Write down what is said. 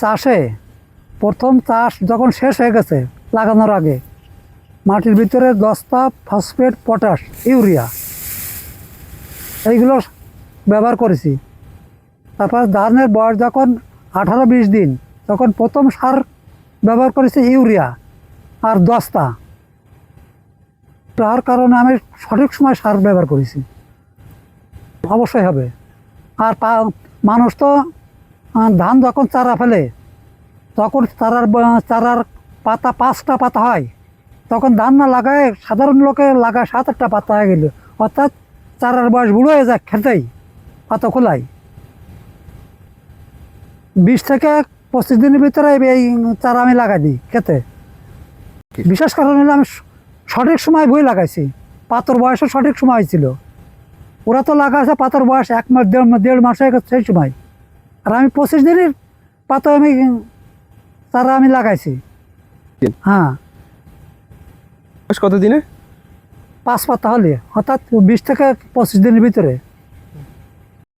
চাষে প্রথম চাষ যখন শেষ হয়ে গেছে লাগানোর আগে, মাটির ভিতরে দস্তা ফসফেট, পটাশ, ইউরিয়া এইগুলো ব্যবহার করেছি। তারপর ধানের বয়স যখন আঠারো বিশ দিন, তখন প্রথম সার ব্যবহার করেছি ইউরিয়া আর দস্তা তার কারণে আমি সঠিক সময় সার ব্যবহার করেছি। অবশ্যই হবে। আর মানুষ তো ধান যখন চারা ফেলে, তখন চারার চারার পাতা পাঁচটা পাতা হয়। তখন ধান না লাগায় সাধারণ লোকে লাগায় সাত আটটা পাতা হয়ে গেল। অর্থাৎ চারার বয়স বুড়ো হয়ে যায় খেতেই, পাতা খোলাই। বিশ থেকে পঁচিশ দিনের ভিতরে এই- চারা আমি লাগাই দিই খেতে। বিশেষ কারণ হলো আমি সঠিক সময় বই লাগাইছি। পাতর বয়সও সঠিক সময় ছিল ওরা তো লাগাইছে পাতার বয়স এক মাস, দেড় দেড় মাস হয়ে গেছে সেই সময়। আর আমি পঁচিশ দিনের পাতা আমি তারা আমি লাগাইছি। হ্যাঁ। কতদিনে কত দিনে পাঁচ পাতা হলে অর্থাৎ বিশ থেকে পঁচিশ দিনের ভিতরে।